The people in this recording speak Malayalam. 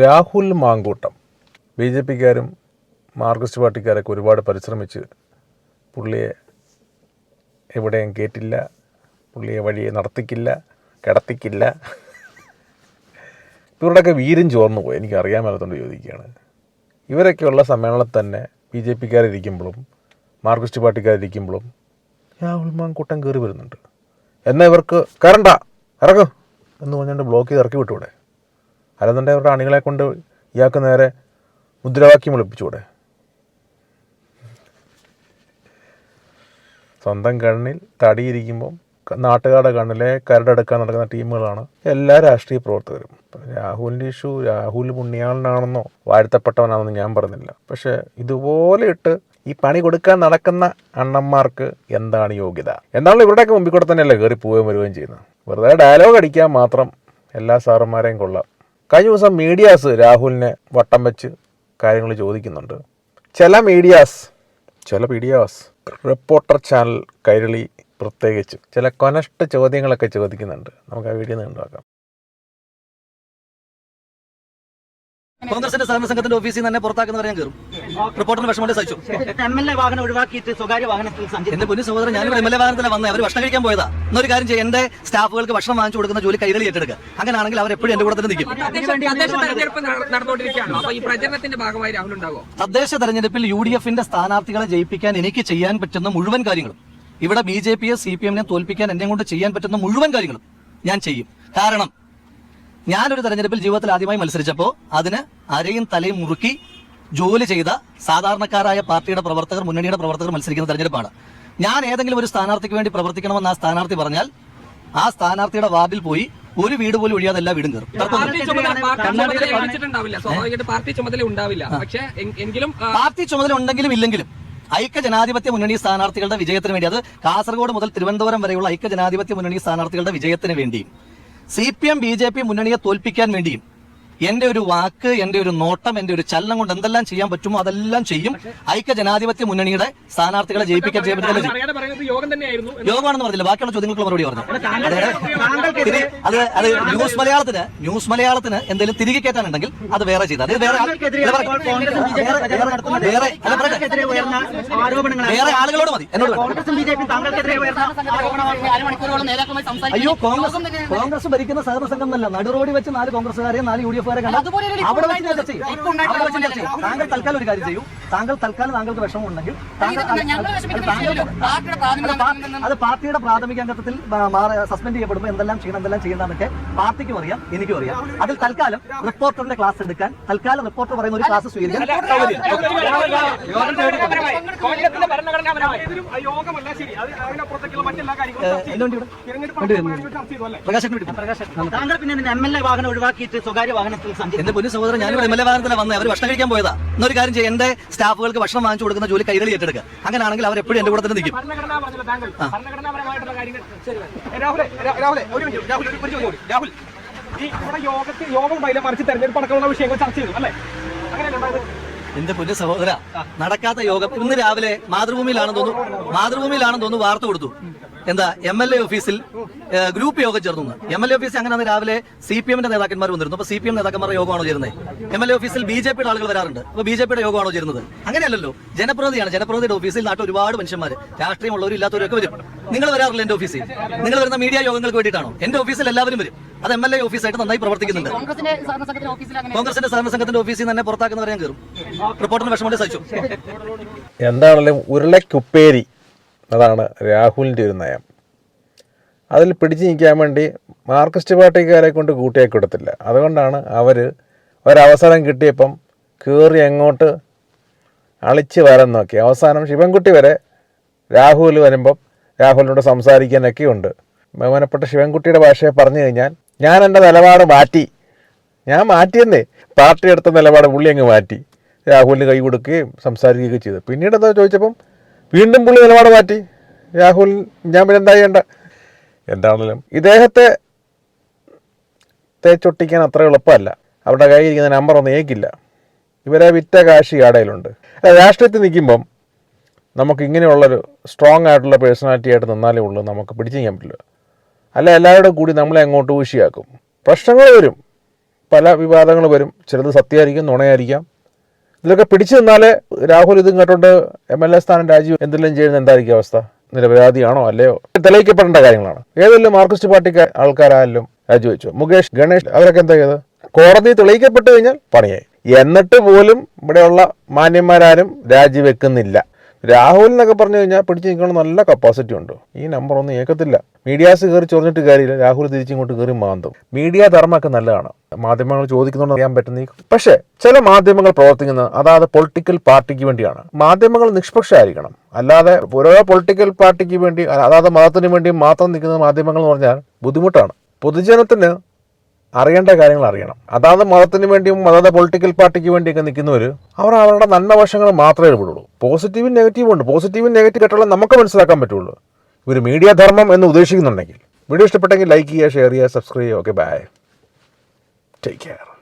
രാഹുൽ മാങ്കൂട്ടം. ബി ജെ പിക്കാരും മാർക്സിസ്റ്റ് പാർട്ടിക്കാരൊക്കെ ഒരുപാട് പരിശ്രമിച്ച് പുള്ളിയെ എവിടെയും കയറ്റില്ല പുള്ളിയെ വഴിയെ നടത്തിക്കില്ല കിടത്തിക്കില്ല. ഇവരുടെയൊക്കെ വീരും ചോർന്നു പോയി എനിക്ക് മേലത്തോണ്ട് ചോദിക്കുകയാണ്. ഇവരൊക്കെയുള്ള സമ്മേളനത്തിൽ തന്നെ ബി ജെ പിക്കാരിരിക്കുമ്പോഴും മാർക്സിസ്റ്റ് പാർട്ടിക്കാരിരിക്കുമ്പോഴും രാഹുൽ മാങ്കൂട്ടം കയറി വരുന്നുണ്ട്. എന്നാൽ ഇവർക്ക് കയറണ്ട ഇറങ്ങും എന്ന് പറഞ്ഞുകൊണ്ട് ബ്ലോക്ക് ചെയ്ത് ഇറക്കി വിട്ടൂടെ അല്ലെന്നുണ്ടെങ്കിൽ അവരുടെ അണികളെ കൊണ്ട് ഇയാൾക്ക് നേരെ മുദ്രാവാക്യം വിളിപ്പിച്ചുകൂടെ? സ്വന്തം കണ്ണിൽ തടിയിരിക്കുമ്പം നാട്ടുകാരുടെ കണ്ണിലെ കരടെടുക്കാൻ നടക്കുന്ന ടീമുകളാണ് എല്ലാ രാഷ്ട്രീയ പ്രവർത്തകരും. രാഹുലിന്റെ ഇഷ്യൂ രാഹുൽ പുണ്യാളനാണെന്നോ വാഴ്ത്തപ്പെട്ടവനാണെന്നോ ഞാൻ പറഞ്ഞില്ല. പക്ഷേ ഇതുപോലെ ഇട്ട് ഈ പണി കൊടുക്കാൻ നടക്കുന്ന അണ്ണന്മാർക്ക് എന്താണ് യോഗ്യത? എന്താണല്ലോ ഇവരുടെയൊക്കെ മുമ്പിൽ കൂടെ തന്നെയല്ലേ കയറി പോവുകയും വരികയും ചെയ്യുന്നത്? വെറുതെ ഡയലോഗ് അടിക്കാൻ മാത്രം എല്ലാ സാറന്മാരെയും കൊള്ളാം. കഴിഞ്ഞ ദിവസം മീഡിയാസ് രാഹുലിനെ വട്ടം വെച്ച് കാര്യങ്ങൾ ചോദിക്കുന്നുണ്ട്. ചില മീഡിയാസ് ചില മീഡിയാസ് റിപ്പോർട്ടർ ചാനൽ കൈരളി പ്രത്യേകിച്ച് ചില കൊനഷ്ട ചോദ്യങ്ങളൊക്കെ ചോദിക്കുന്നുണ്ട്. നമുക്ക് ആ വീഡിയോ നിന്ന് കോൺഗ്രസിന്റെ സഹകരണ സംഘത്തിന്റെ ഓഫീസിൽ നിന്ന് തന്നെ പുറത്താക്കുന്നവരെ ഞാൻ കയറും റിപ്പോർട്ടറിന് വിഷമം സഹിച്ചു. എം എൽ എ വാഹനം ഒഴിവാക്കിയിട്ട് സ്വകാര്യ വാഹനത്തിൽ എന്റെ പൊന്നു സഹോദരൻ ഞാൻ എം എൽ എ വാഹനത്തിലാണ് വന്നത് അവർ ഭക്ഷണം കഴിക്കാൻ പോയതാ. എന്നൊരു കാര്യം ചെയ്യും. എന്റെ സ്റ്റാഫുകൾക്ക് ഭക്ഷണം വാങ്ങിച്ചു കൊടുക്കുന്ന ജോലി കൈകളിൽ ഏറ്റെടുക്കുക. അങ്ങനെയാണെങ്കിൽ അവർ എപ്പോഴും എന്റെ കൂടെ തന്നെ നിൽക്കും. തദ്ദേശ തെരഞ്ഞെടുപ്പിൽ യു ഡി എഫിന്റെ സ്ഥാനാർത്ഥികളെ ജയിപ്പിക്കാൻ എനിക്ക് ചെയ്യാൻ പറ്റുന്ന മുഴുവൻ കാര്യങ്ങളും ഇവിടെ ബി ജെ പിയെ സി പി എമ്മിനെ തോൽപ്പിക്കാൻ എന്നെ കൊണ്ട് ചെയ്യാൻ പറ്റുന്ന മുഴുവൻ കാര്യങ്ങളും ഞാൻ ചെയ്യും. കാരണം ഞാനൊരു തെരഞ്ഞെടുപ്പിൽ ജീവിതത്തിൽ ആദ്യമായി മത്സരിച്ചപ്പോൾ അതിന് അരയും തലയും മുറുക്കി ജോലി ചെയ്ത സാധാരണക്കാരായ പാർട്ടിയുടെ പ്രവർത്തകർ മുന്നണിയുടെ പ്രവർത്തകർ മത്സരിക്കുന്ന തെരഞ്ഞെടുപ്പാണ്. ഞാൻ ഏതെങ്കിലും ഒരു സ്ഥാനാർത്ഥിക്ക് വേണ്ടി പ്രവർത്തിക്കണമെന്ന് ആ സ്ഥാനാർത്ഥി പറഞ്ഞാൽ ആ സ്ഥാനാർത്ഥിയുടെ വാർഡിൽ പോയി ഒരു വീട് പോലും ഒഴിയാതെ എല്ലാ വീടും കയറും. പാർട്ടി ചുമതല ഉണ്ടാവില്ല. പക്ഷേ എങ്കിലും പാർട്ടി ചുമതല ഉണ്ടെങ്കിലും ഇല്ലെങ്കിലും ഐക്യ ജനാധിപത്യ മുന്നണി സ്ഥാനാർത്ഥികളുടെ വിജയത്തിന് വേണ്ടി അത് കാസർഗോഡ് മുതൽ തിരുവനന്തപുരം വരെയുള്ള ഐക്യ ജനാധിപത്യ മുന്നണി സ്ഥാനാർത്ഥികളുടെ വിജയത്തിന് വേണ്ടിയും C P M B J P മുന്നണിയെ തോൽപ്പിക്കാൻ വേണ്ടിയും എന്റെ ഒരു വാക്ക് എന്റെ ഒരു നോട്ടം എന്റെ ഒരു ചലനം കൊണ്ട് എന്തെല്ലാം ചെയ്യാൻ പറ്റുമോ അതെല്ലാം ചെയ്യും. ഐക്യ ജനാധിപത്യ മുന്നണിയുടെ സ്ഥാനാർത്ഥികളെ ജയിപ്പിക്കാൻ ചെയ്യാൻ യോഗം തന്നെയായിരുന്നു. യോഗമാണെന്ന് പറഞ്ഞില്ല. ബാക്കിയുള്ള ചോദ്യങ്ങൾക്ക് മറുപടി പറഞ്ഞു. അത്. അത് ന്യൂസ് മലയാളത്തിന് ന്യൂസ് മലയാളത്തിന് എന്തെങ്കിലും തിരികെ കയറ്റാനുണ്ടെങ്കിൽ അത് വേറെ ചെയ്താൽ അത് വേറെ വേറെ- ആളുകളോട് മതി. എന്നോട് അയ്യോ കോൺഗ്രസ് കോൺഗ്രസ് ഭരിക്കുന്ന സഹകരണ സംഘം എന്നല്ല. നടുറോടി വെച്ച് നാല് കോൺഗ്രസ്സുകാരെ നാല് യു ഡി എഫുകാരെ കണ്ടാൽ അവിടെ വെച്ച് ചർച്ച ചെയ്യും. അവിടെ വെച്ച് ചർച്ച ചെയ്യും. താങ്കൾ തൽക്കാലം ഒരു കാര്യം ചെയ്യൂ. താങ്കൾ തൽക്കാലം താങ്കൾക്ക് വിഷമം ഉണ്ടെങ്കിൽ താങ്കൾ അത് പാർട്ടിയുടെ പ്രാഥമിക അംഗത്വത്തിൽ സസ്പെൻഡ് ചെയ്യപ്പെടുമ്പോൾ എന്തെല്ലാം ചെയ്യണം എന്തെല്ലാം ചെയ്യണമെന്നൊക്കെ പാർട്ടിക്കും അറിയാം എനിക്കും അറിയാം അതിൽ തൽക്കാലം റിപ്പോർട്ടറിന്റെ ക്ലാസ് എടുക്കാൻ തൽക്കാലം റിപ്പോർട്ടർ പറയുന്ന ഒരു ക്ലാസ് സ്വീകരിക്കാൻ താങ്കൾ പിന്നെ എം എൽ എ വാഹനം ഒഴിവാക്കിയിട്ട് സ്വകാര്യ വാഹനത്തിൽ എന്റെ പൊന്നു സഹോദരൻ ഞാനിവിടെ എം എൽ എ വാഹനത്തിലാണ് വന്നത് അവർ ഭക്ഷണം കഴിക്കാൻ പോയതാ എന്നൊരു കാര്യം ചെയ്യും എന്റെ സ്റ്റാഫുകൾക്ക് ഭക്ഷണം വാങ്ങിച്ചു കൊടുക്കുന്ന ജോലി കൈകളിൽ ഏറ്റെടുക്കുക അങ്ങനെയാണെങ്കിൽ അവർ എപ്പോഴും എന്റെ കൂടെ തന്നെ നിൽക്കും ഭരണഘടന പറഞ്ഞില്ല താങ്കൾ ഭരണഘടനാപരമായിട്ടുള്ള കാര്യങ്ങൾ. ശരി. രാഹുലെ രാ- രാഹുലെ ഒരു മിനിറ്റ്. രാഹുൽ ഒരു ചോദ്യം കൂടി. രാഹുൽ ഈ ഇവിടെ യോഗത്തിൽ യോഗം ഉണ്ടായില്ല മറിച്ച് തെരഞ്ഞെടുപ്പ് അടക്കമുള്ള വിഷയങ്ങൾ ചർച്ച ചെയ്തു അല്ലേ? അങ്ങനെയല്ല എന്റെ പുതിയ സഹോദര നടക്കാത്ത യോഗം ഇന്ന് രാവിലെ മാതൃഭൂമിയിലാണെന്ന് തോന്നുന്നു മാതൃഭൂമിയിലാണെന്ന് തോന്നുന്നു വാർത്ത കൊടുത്തു. എന്താ എം എൽ എ ഓഫീസിൽ ഗ്രൂപ്പ് യോഗം ചേർന്നു. എം എൽ എ ഓഫീസിൽ അങ്ങനെ രാവിലെ സി പി എമ്മിന്റെ നേതാക്കന്മാർ വന്നിരുന്നു. അപ്പൊ സി പി എം നേതാക്കന്മാരുടെ യോഗമാണോ ചേരുന്നത് എം എൽ എ ഓഫീസിൽ ബി ജെ പിയുടെ ആളുകൾ വരാറുണ്ട്. അപ്പൊ ബി ജെ പിയുടെ യോഗമാണോ ചേരുന്നത്? അങ്ങനെയല്ലല്ലോ. ജനപ്രതിനിധിയാണ്. ജനപ്രതിനിധിയുടെ ഓഫീസിൽ നാട്ടിൽ ഒരുപാട് മനുഷ്യന്മാർ രാഷ്ട്രീയമുള്ളവരും ഇല്ലാത്തവരൊക്കെ വരും. നിങ്ങൾ വരാറില്ല എന്റെ ഓഫീസിൽ നിങ്ങൾ വരുന്ന മീഡിയ യോഗങ്ങൾക്ക് വേണ്ടിയിട്ടാണോ? എന്റെ ഓഫീസിൽ എല്ലാവരും വരും. അത് എം എൽ എ ഓഫീസായിട്ട് നന്നായി പ്രവർത്തിക്കുന്നുണ്ട്. കോൺഗ്രസിന്റെ സഹകരണ സംഘത്തിന്റെ ഓഫീസിൽ തന്നെ പുറത്താക്കുന്നവരെ ഞാൻ കയറും റിപ്പോർട്ടറിന് വിഷമം സഹിച്ചു? എന്താണെങ്കിലും ഉരുളക്കുപ്പേരി അതാണ് രാഹുലിന്റെ ഒരു നയം. അതിൽ പിടിച്ചു നിൽക്കാൻ വേണ്ടി മാർക്സിസ്റ്റ് പാർട്ടിക്കാരെ കൊണ്ട് കൂട്ടിയാക്കി കൊടുത്തില്ല. അതുകൊണ്ടാണ് അവർ ഒരവസരം കിട്ടിയപ്പം കയറി അങ്ങോട്ട് അളിച്ച് വരാൻ നോക്കി. അവസാനം ശിവൻകുട്ടി വരെ രാഹുൽ വരുമ്പം രാഹുലിനോട് സംസാരിക്കാനൊക്കെ ഉണ്ട്. ബഹുമാനപ്പെട്ട ശിവൻകുട്ടിയുടെ ഭാഷയെ പറഞ്ഞു കഴിഞ്ഞാൽ ഞാൻ എന്റെ നിലപാട് മാറ്റി. ഞാൻ മാറ്റിയെന്നേ. പാർട്ടി എടുത്ത നിലപാട് പുള്ളി അങ്ങ് മാറ്റി. രാഹുലിന് കൈ കൊടുക്കുകയും സംസാരിക്കുകയൊക്കെ ചെയ്തു. പിന്നീട് എന്താ ചോദിച്ചപ്പം വീണ്ടും പുള്ളി നിലപാട് മാറ്റി. രാഹുൽ ഞാൻ പിന്നെ എന്താ ചെയ്യേണ്ട? എന്താണെങ്കിലും ഇദ്ദേഹത്തെ തേച്ചൊട്ടിക്കാൻ അത്ര എളുപ്പമല്ല. അവരുടെ കയ്യിൽ ഇരിക്കുന്ന നമ്പർ ഒന്നും ഏക്കില്ല. ഇവരെ വിറ്റ കാശി ആടയിലുണ്ട്. രാഷ്ട്രീയത്തിൽ നിൽക്കുമ്പം നമുക്ക് ഇങ്ങനെയുള്ളൊരു സ്ട്രോങ് ആയിട്ടുള്ള പേഴ്സണാലിറ്റി ആയിട്ട് നിന്നാലേ ഉള്ളൂ നമുക്ക് പിടിച്ചു ചെയ്യാൻ പറ്റില്ല. അല്ല എല്ലാവരുടെ കൂടി നമ്മളെ അങ്ങോട്ട് ഊഷിയാക്കും പ്രശ്നങ്ങൾ വരും. പല വിവാദങ്ങൾ വരും. ചിലത് സത്യമായിരിക്കും നുണയായിരിക്കാം. ഇതിലൊക്കെ പിടിച്ചു നിന്നാലേ രാഹുൽ ഇതും കേട്ടോണ്ട് എം എൽ എ സ്ഥാനം രാജീവ് എന്തെല്ലാം ചെയ്യുന്ന എന്തായിരിക്കും അവസ്ഥ? നിരപരാധിയാണോ അല്ലയോ? തെളിയിക്കപ്പെടേണ്ട കാര്യങ്ങളാണ്. ഏതെല്ലാം മാർക്സിസ്റ്റ് പാർട്ടിക്ക് ആൾക്കാരായാലും രാജിവെച്ചു മുകേഷ് ഗണേഷ് അവരൊക്കെ എന്താ ചെയ്തത്? കോടതി തെളിയിക്കപ്പെട്ടു കഴിഞ്ഞാൽ പണിയായി. എന്നിട്ട് പോലും ഇവിടെയുള്ള മാന്യന്മാരാരും രാജിവെക്കുന്നില്ല രാഹുൽ എന്നൊക്കെ പറഞ്ഞു കഴിഞ്ഞാൽ പിടിച്ചു നിൽക്കണം നല്ല കപ്പാസിറ്റി ഉണ്ട്. ഈ നമ്പർ ഒന്നും ഏക്കത്തില്ല. മീഡിയാസ് കയറി ചൊറിഞ്ഞിട്ട് കാര്യമില്ല. രാഹുൽ തിരിച്ചിങ്ങോട്ട് കയറി മാന്തും. മീഡിയ ധർമ്മമൊക്കെ നല്ലതാണ്. മാധ്യമങ്ങൾ ചോദിക്കുന്നുണ്ട് അറിയാൻ പറ്റുന്ന പക്ഷേ ചില മാധ്യമങ്ങൾ പ്രവർത്തിക്കുന്നത് അതായത് പൊളിറ്റിക്കൽ പാർട്ടിക്ക് വേണ്ടിയാണ്. മാധ്യമങ്ങൾ നിഷ്പക്ഷമായിരിക്കണം. അല്ലാതെ ഓരോ പൊളിറ്റിക്കൽ പാർട്ടിക്ക് വേണ്ടി അതായത് മതത്തിന് വേണ്ടി മാത്രം നിൽക്കുന്ന മാധ്യമങ്ങൾ എന്ന് പറഞ്ഞാൽ ബുദ്ധിമുട്ടാണ്. പൊതുജനത്തിന് അറിയേണ്ട കാര്യങ്ങൾ അറിയണം. അതാത് മതത്തിന് വേണ്ടിയും അതാത് പൊളിറ്റിക്കൽ പാർട്ടിക്ക് വേണ്ടിയൊക്കെ നിൽക്കുന്നവർ അവർ അവരുടെ നന്മ വശങ്ങൾ മാത്രമേ ഇടപെടുള്ളൂ. പോസിറ്റീവും നെഗറ്റീവും ഉണ്ട്. പോസിറ്റീവും നെഗറ്റീവ് കേട്ടുള്ള നമുക്ക് മനസ്സിലാക്കാൻ പറ്റുള്ളൂ. ഇവർ മീഡിയ ധർമ്മം എന്ന് ഉദ്ദേശിക്കുന്നുണ്ടെങ്കിൽ. വീഡിയോ ഇഷ്ടപ്പെട്ടെങ്കിൽ ലൈക്ക് ചെയ്യുക ഷെയർ ചെയ്യുക സബ്സ്ക്രൈബ് ചെയ്യുക. Okay bye take care